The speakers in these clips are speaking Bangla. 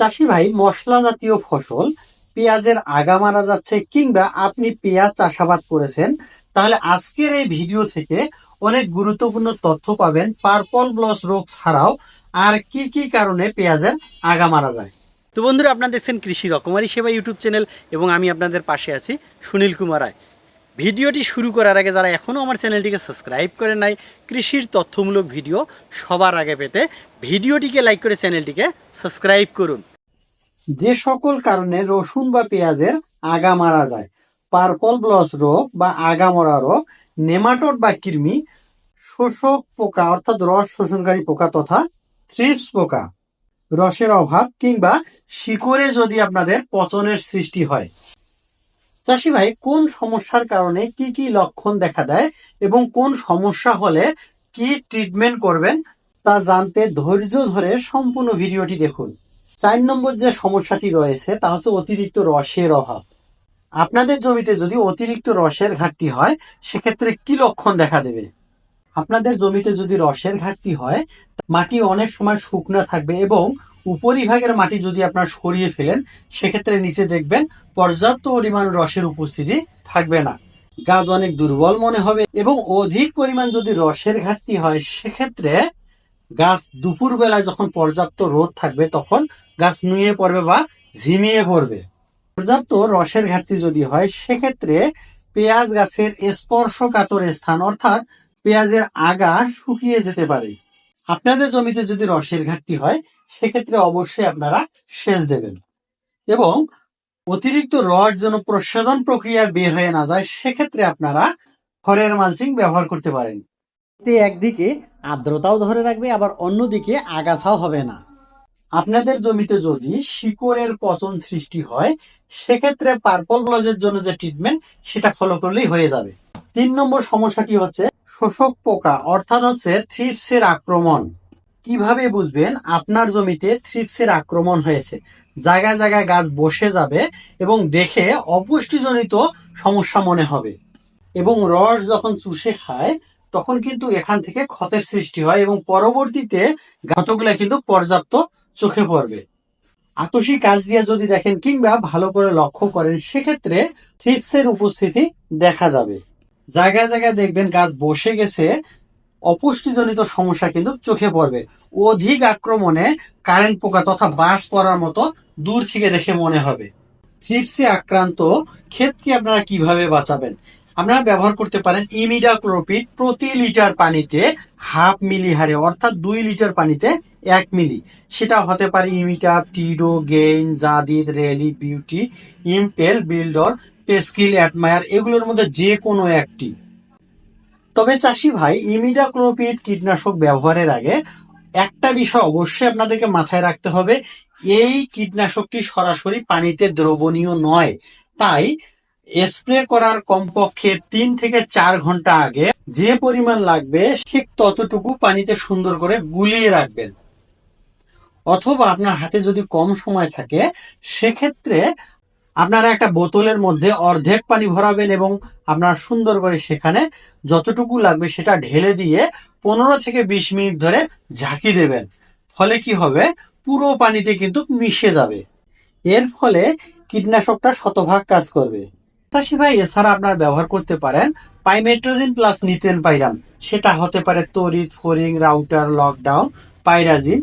চাষি ভাই মশলা জাতীয় ফসল, পেঁয়াজের আগা মারা যাচ্ছে কিংবা আপনি পেঁয়াজ চাষাবাদ করেছেন, তাহলে আজকের এই ভিডিও থেকে অনেক গুরুত্বপূর্ণ তথ্য পাবেন পার্পল ব্লস রোগ ছাড়াও আর কি কি কারণে পেঁয়াজের আগা মারা যায়। তো বন্ধুরা, আপনারা দেখছেন কৃষি রকমারি সেবা ইউটিউব চ্যানেল এবং আমি আপনাদের পাশে আছি সুনীল কুমার রায়। ভিডিওটি শুরু করার আগে যারা এখনও আমার চ্যানেলটিকে সাবস্ক্রাইব করে নাই, কৃষির তথ্যমূলক ভিডিও সবার আগে পেতে ভিডিওটিকে লাইক করে চ্যানেলটিকে সাবস্ক্রাইব করুন। যে সকল কারণে রসুন বা পেঁয়াজের আগা মারা যায়, পার্পল ব্লস রোগ বা আগা মরা রোগ, নেমাটোড বা কৃমি, শোষক পোকা অর্থাৎ রস শোষণকারী পোকা তথা থ্রিপস পোকা। রসের অভাব কিংবা শিকড়ে যদি আপনাদের পচনের সৃষ্টি হয়। চাষি ভাই, কোন সমস্যার কারণে কি কি লক্ষণ দেখা দেয় এবং কোন সমস্যা হলে কি ট্রিটমেন্ট করবেন তা জানতে ধৈর্য ধরে সম্পূর্ণ ভিডিওটি দেখুন। চার নম্বর যে সমস্যাটি রয়েছে, তা হচ্ছে অতিরিক্ত রসের অভাব। আপনাদের জমিতে যদি অতিরিক্ত রসের ঘাটতি হয়, সেক্ষেত্রে কি লক্ষণ দেখা দেবে? আপনাদের জমিতে যদি রসের ঘাটতি হয়, মাটি অনেক সময় শুকনো থাকবে এবং উপরিভাগের মাটি যদি আপনার সরিয়ে ফেলেন, সেক্ষেত্রে নিচে দেখবেন পর্যাপ্ত পরিমাণ রসের উপস্থিতি থাকবে না। গাছ অনেক দুর্বল মনে হবে এবং অধিক পরিমাণ যদি রসের ঘাটতি হয়, সেক্ষেত্রে গাছ দুপুর বেলায় যখন পর্যাপ্ত রোদ থাকবে, তখন গাছ নুয়ে পড়বে বা ঝিমিয়ে পড়বে। পর্যাপ্ত রসের ঘাটতি যদি হয়, সেক্ষেত্রে পেঁয়াজ গাছের স্পর্শকাতর স্থান, অর্থাৎ পেঁয়াজের আগা শুকিয়ে যেতে পারে। আপনাদের জমিতে যদি রসের ঘাটতি হয়, সেক্ষেত্রে অবশ্যই আপনারা সেচ দেবেন। এবং অতিরিক্ত রস যেন প্রসাধন প্রক্রিয়া বের হয়ে না যায়, সেক্ষেত্রে আপনারা খড়ের মালচিং ব্যবহার করতে পারেন। এতে একদিকে আর্দ্রতাও ধরে রাখবে, আবার অন্যদিকে আগাছাও হবে না। আপনাদের জমিতে যদি শিকড়ের পচন সৃষ্টি হয়, সেক্ষেত্রে পার্পল ব্লজের জন্য যে ট্রিটমেন্ট সেটা ফলো করলেই হয়ে যাবে। তিন নম্বর সমস্যাটি হচ্ছে শোষক পোকা, অর্থাৎ হচ্ছে থ্রিপসের আক্রমণ। কীভাবে বুঝবেন? আপনার জমিতে থ্রিপসের আক্রমণ হয়েছে। জায়গায় জায়গায় গাছ বসে যাবে এবং দেখে অপুষ্টিজনিত সমস্যা মনে হবে। এবং রস যখন চুষে খায়, তখন কিন্তু এখান থেকে ক্ষতের সৃষ্টি হয় এবং পরবর্তীতে গাতগুলা কিন্তু পর্যাপ্ত চোখে পড়বে। আতসী কাজ দিয়ে যদি দেখেন কিংবা ভালো করে লক্ষ্য করেন, সেক্ষেত্রে থ্রিপসের উপস্থিতি দেখা যাবে। জায়গায় জায়গায় দেখবেন গাছ বসে গেছে, অপুষ্টিজনিত সমস্যা কিন্তু চোখে পড়বে। অধিক আক্রমণে কারেন্ট পোকা তথা বাস পড়ার মতো দূর থেকে দেখে মনে হবে। থ্রিপসে আক্রান্ত ক্ষেতকে আপনারা কীভাবে বাঁচাবেন? আপনারা ব্যবহার করতে পারেন ইমিডাক্লোপিড প্রতি লিটার পানিতে হাফ মিলি হারে, অর্থাৎ দুই লিটার পানিতে এক মিলি। সেটা হতে পারে ইমিটার টিডো, গেইন, জাদিদ, রেলি, বিউটি, ইম্পেল, বিল্ডর, পেস্কিল অ্যাটমায়ার এগুলোর মধ্যে যে কোনো একটি। তবে চাষি ভাই, ইমিডাক্লোপিড কীটনাশক ব্যবহারের আগে একটা বিষয় অবশ্যই আপনাদেরকে মাথায় রাখতে হবে, এই কীটনাশকটি সরাসরি পানিতে দ্রবণীয় নয়। তাই স্প্রে করার কমপক্ষে তিন থেকে চার ঘণ্টা আগে যে পরিমাণ লাগবে ঠিক ততটুকু পানিতে সুন্দর করে গুলিয়ে রাখবেন। অথবা আপনার হাতে যদি কম সময় থাকে, সেক্ষেত্রে আপনারা একটা বোতলের মধ্যে অর্ধেক পানি ভরাবেন এবং আপনার সুন্দর করে সেখানে যতটুকু লাগবে সেটা ঢেলে দিয়ে পনেরো থেকে বিশ মিনিট ধরে ঝাঁকি দেবেন। ফলে কি হবে? পুরো পানিতে কিন্তু মিশে যাবে। এর ফলে কীটনাশকটা শতভাগ কাজ করবে। চাষি ভাই, এছাড়া আপনারা ব্যবহার করতে পারেন পাইমেট্রোজিন প্লাস নিতেন পাইরাম। সেটা হতে পারে তড়িৎ ফোরিং রাউটার, লকডাউন, পাইরাজিন।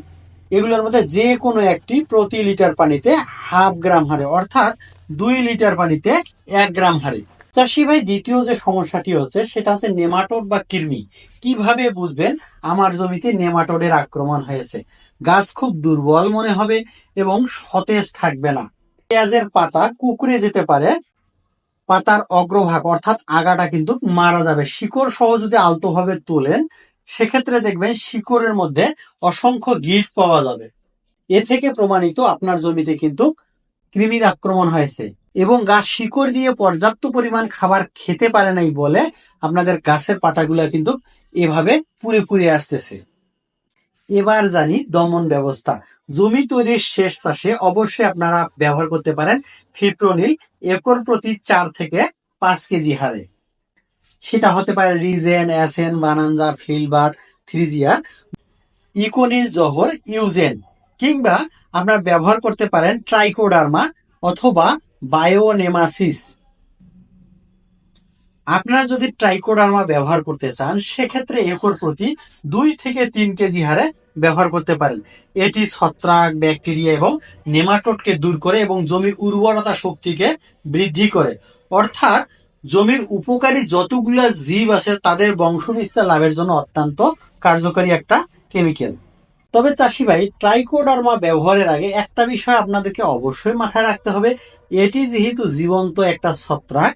এগুলোর মধ্যে যে কোনো একটি প্রতি লিটার পানিতে হাফ গ্রাম হারে, অর্থাৎ দুই লিটার পানিতে এক গ্রাম হারে। চাষি ভাই, দ্বিতীয় যে সমস্যাটি হচ্ছে, সেটা হচ্ছে নেমাটোড বা কৃমি। কীভাবে বুঝবেন আমার জমিতে নেমাটোডের আক্রমণ হয়েছে? গাছ খুব দুর্বল মনে হবে এবং সতেজ থাকবে না। পেঁয়াজের পাতা কুকড়ে যেতে পারে, পাতার অগ্রভাগ, অর্থাৎ আগাটা কিন্তু মারা যাবে। শিকড় সহ যদি আলতোভাবে তোলেন সেক্ষেত্রে দেখবেন শিকড়ের মধ্যে অসংখ্য গিফট পাওয়া যাবে। এ থেকে প্রমাণিত আপনার জমিতে কিন্তু কৃমির আক্রমণ হয়েছে এবং গাছ শিকড় দিয়ে পর্যাপ্ত পরিমাণ খাবার খেতে পারে নাই বলে আপনাদের গাছের পাতাগুলা কিন্তু এভাবে পুড়ে পুড়ে আসতেছে। এবার জানি দমন ব্যবস্থা। জমি তৈরির শেষ চাষে অবশ্যই আপনারা ব্যবহার করতে পারেন ফিপ্রোনিল একর প্রতি চার থেকে পাঁচ কেজি হারে। সেটা হতে পারে রিজেন, অ্যাসেন, বানানজা ফিলবার থ্রিজিয়া ইকোনিল জহর, ইউজেন, কিংবা আপনার ব্যবহার করতে পারেন ট্রাইকোডার্মা অথবা বায়োনেমাসিস। আপনারা যদি ট্রাইকোডার্মা ব্যবহার করতে চান, সেক্ষেত্রে একর প্রতি দুই থেকে তিন কেজি হারে ব্যবহার করতে পারেন। এটি ছত্রাক, ব্যাকটেরিয়া এবং নেমাটোডকে দূর করে এবং জমির উর্বরতা শক্তিকে বৃদ্ধি করে। অর্থাৎ জমির উপকারী যতগুলা জীব আছে, তাদের বংশবিস্তার লাভের জন্য অত্যন্ত কার্যকরী একটা কেমিক্যাল তবে চাষি ভাই ট্রাইকোডার্মা ব্যবহারের আগে একটা বিষয় আপনাদেরকে অবশ্যই মাথায় রাখতে হবে। এটি যেহেতু জীবন্ত একটা ছত্রাক,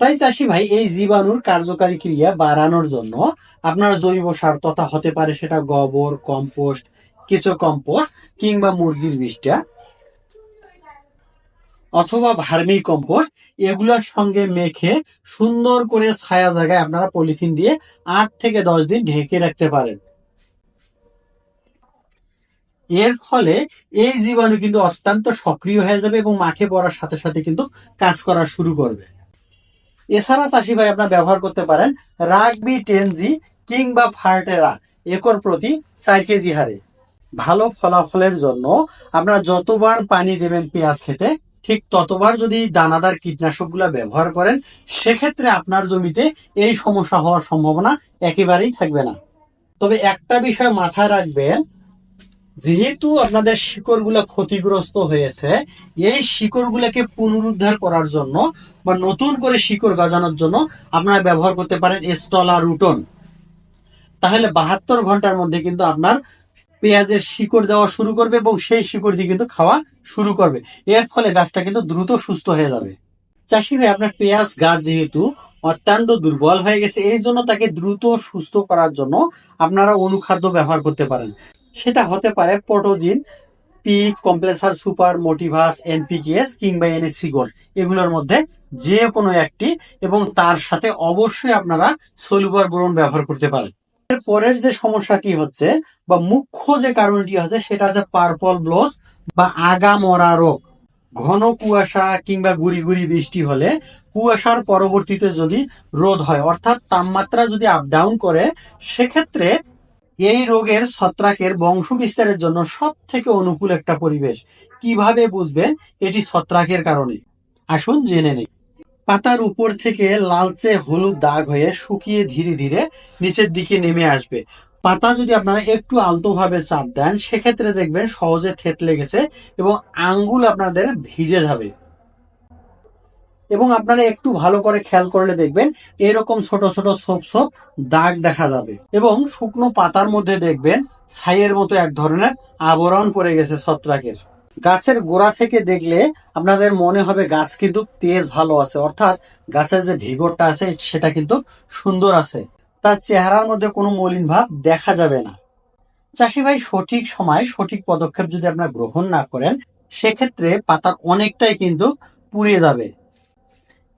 তাই চাষি ভাই, এই জীবাণুর কার্যকারী ক্রিয়া বাড়ানোর জন্য আপনার জৈব সার তথা হতে পারে সেটা গোবর, কম্পোস্ট, কেঁচো কম্পোস্ট কিংবা মুরগির বিষটা অথবা ভার্মি কম্পোস্ট, এগুলোর সঙ্গে মেখে সুন্দর করে ছায়া জায়গায় আপনারা পলিথিন দিয়ে আট থেকে দশ দিন ঢেকে রাখতে পারেন। এর ফলে এই জীবাণু কিন্তু অত্যন্ত সক্রিয় হয়ে যাবে এবং মাঠে পড়ার সাথে সাথে কিন্তু কাজ করা শুরু করবে। এছাড়া চাষি ভাই আপনার ব্যবহার করতে পারেন রাগবি টেনজি কিংবা ফার্টেরা একর প্রতি চার কেজি হারে। ভালো ফলাফলের জন্য আপনারা যতবার পানি দেবেন পেঁয়াজ খেতে ঠিক ততবার যদি দানাদার কীটনাশকগুলো ব্যবহার করেন, সেক্ষেত্রে আপনার জমিতে এই সমস্যা হওয়ার সম্ভাবনা একেবারেই থাকবে না। তবে একটা বিষয় মাথায় রাখবেন, যেহেতু আপনাদের শিকড়গুলো ক্ষতিগ্রস্ত হয়েছে, এই শিকড়গুলোকে পুনরুদ্ধার করার জন্য বা নতুন করে শিকড় গজানোর জন্য আপনারা ব্যবহার করতে পারেন স্টলা রুটন। তাহলে বাহাত্তর ঘণ্টার মধ্যে কিন্তু আপনার পেঁয়াজের শিকড় দেওয়া শুরু করবে এবং সেই শিকড় দিয়ে কিন্তু খাওয়া শুরু করবে। এর ফলে গাছটা কিন্তু দ্রুত সুস্থ হয়ে যাবে। চাষি ভাই, আপনার পেঁয়াজ, গাছ যেহেতু অত্যন্ত দুর্বল হয়ে গেছে, এই জন্য তাকে দ্রুত সুস্থ করার জন্য আপনারা অনুখাদ্য ব্যবহার করতে পারেন। সেটা হতে পারে পটোজিন পি কমপ্লেসার সুপার, মোটিভাস, এনপিকেএস কিংবা এনএসসি গোল্ড। এগুলোর মধ্যে যে কোনো একটি এবং তার সাথে অবশ্যই আপনারা সলুবার বোরন ব্যবহার করতে পারেন। এর পরের যে সমস্যাটি হচ্ছে বা মুখ্য যে কারণটি হচ্ছে সেটা হচ্ছে পার্পল ব্লোস বা আগা মরা রোগ। ঘন কুয়াশা কিংবা গুড়ি গুড়ি বৃষ্টি হলে কুয়াশার পরবর্তীতে যদি রোদ হয়, অর্থাৎ তাপমাত্রা যদি আপ ডাউন করে, সেক্ষেত্রে এই রোগের ছত্রাকের বংশ বিস্তারের জন্য সব থেকে অনুকূল একটা পরিবেশ। কীভাবে বুঝবেন? এটি ছত্রাকের কারণে। আসুন জেনে নেই। পাতার উপর থেকে লালচে হলুদ দাগ হয়ে শুকিয়ে ধীরে ধীরে নিচের দিকে নেমে আসবে। পাতা যদি আপনারা একটু আলতোভাবে চাপ দেন, সেক্ষেত্রে দেখবেন সহজে থেতলে গেছে এবং আঙ্গুল আপনাদের ভিজে যাবে। এবং আপনারা একটু ভালো করে খেয়াল করলে দেখবেন এরকম ছোট ছোট সোপ সোপ দাগ দেখা যাবে। এবং শুকনো পাতার মধ্যে দেখবেন ছাইয়ের মতো এক ধরনের আবরণ পড়ে গেছে ছত্রাকের। গাছের গোড়া থেকে দেখলে আপনাদের মনে হবে গাছ কিন্তু তেজ ভালো আছে, অর্থাৎ গাছের যে ভিগরটা আছে সেটা কিন্তু সুন্দর আছে। তার চেহারার মধ্যে কোনো মলিন ভাব দেখা যাবে না। চাষি ভাই সঠিক সময় সঠিক পদক্ষেপ যদি আপনারা গ্রহণ না করেন, সেক্ষেত্রে পাতার অনেকটাই কিন্তু পুড়িয়ে যাবে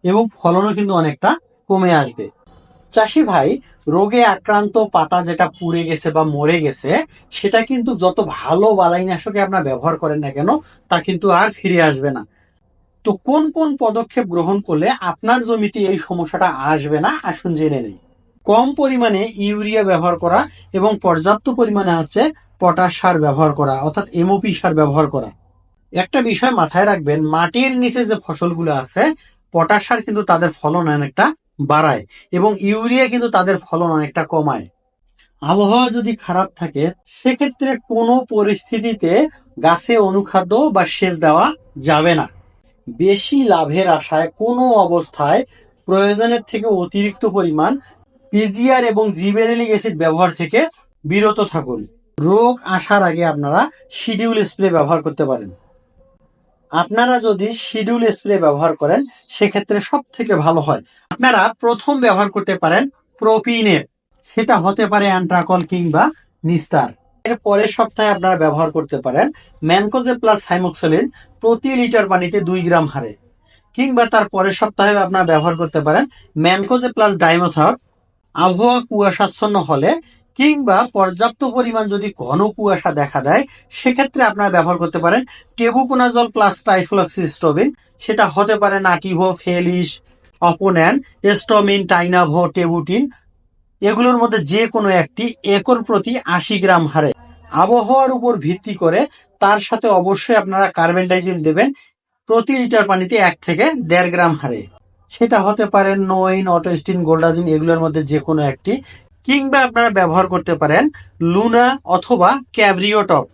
এবং ফলনও কিন্তু অনেকটা কমে আসবে। চাষি ভাই, রোগে আক্রান্ত, পাতা যেটা পুড়ে গেছে বা মরে গেছে, সেটা কিন্তু যত ভালো বালাইনাশকে আপনার ব্যবহার করেন না কেন, তা কিন্তু আর ফিরে আসবে না। তো কোন কোন পদক্ষেপ গ্রহণ করলে আপনার জমিতে এই সমস্যাটা আসবে না, আসুন জেনে নেই। কম পরিমাণে ইউরিয়া ব্যবহার করা এবং পর্যাপ্ত পরিমাণে হচ্ছে পটাশ সার ব্যবহার করা, অর্থাৎ এমওপি সার ব্যবহার করা। একটা বিষয় মাথায় রাখবেন, মাটির নিচে যে ফসলগুলো আছে, পটাশ সার কিন্তু তাদের ফলন অনেকটা বাড়ায় এবং ইউরিয়া কিন্তু তাদের ফলন অনেকটা কমায়। আবহাওয়া যদি খারাপ থাকে, সেক্ষেত্রে কোনো পরিস্থিতিতে গাছে অনুখাদ্য বা সেচ দেওয়া যাবে না। বেশি লাভের আশায় কোনো অবস্থায় প্রয়োজনের থেকে অতিরিক্ত পরিমাণ পিজিআর এবং জিবেরেলিক অ্যাসিড ব্যবহার থেকে বিরত থাকুন। রোগ আসার আগে আপনারা শিডিউল স্প্রে ব্যবহার করতে পারেন। আপনারা যদি শিডিউল স্প্রে ব্যবহার করেন, সেক্ষেত্রে সব থেকে ভালো হয়। আপনারা প্রথম ব্যবহার করতে পারেন প্রোপিনের সেটা হতে পারে অ্যান্ট্রাকল কিংবা নিস্তার এর পরের সপ্তাহে আপনারা ব্যবহার করতে পারেন ম্যানকোজে প্লাস হাইমোক্সেলিন প্রতি লিটার পানিতে দুই গ্রাম হারে। কিংবা তার পরের সপ্তাহে আপনারা ব্যবহার করতে পারেন ম্যানকোজে প্লাস ডাইমোথার আবহাওয়া কুয়াশাচ্ছন্ন হলে কিংবা পর্যাপ্ত পরিমাণ যদি ঘন কুয়াশা দেখা দেয়, সেক্ষেত্রে আপনারা ব্যবহার করতে পারেন টেবুকোনাজল প্লাস টাইফ্লক্সিস্টোবিন সেটা হতে পারে নাটিভো, ফেলিস, অপোন্যান, এস্টোমিন, টাইনাভো, টেবুটিন। এগুলোর মধ্যে যে কোনো একটি, একর প্রতি আশি গ্রাম হারে। আবহাওয়ার উপর ভিত্তি করে তার সাথে অবশ্যই আপনারা কার্বেন্ডাইজিম দেবেন প্রতি লিটার পানিতে এক থেকে দেড় গ্রাম হারে। সেটা হতে পারে নোইন অটোস্টিন গোল্ডাজিম এগুলোর মধ্যে যে কোনো একটি। কিংবা আপনারা ব্যবহার করতে পারেন লুনা অথবা ক্যাভরিওটপ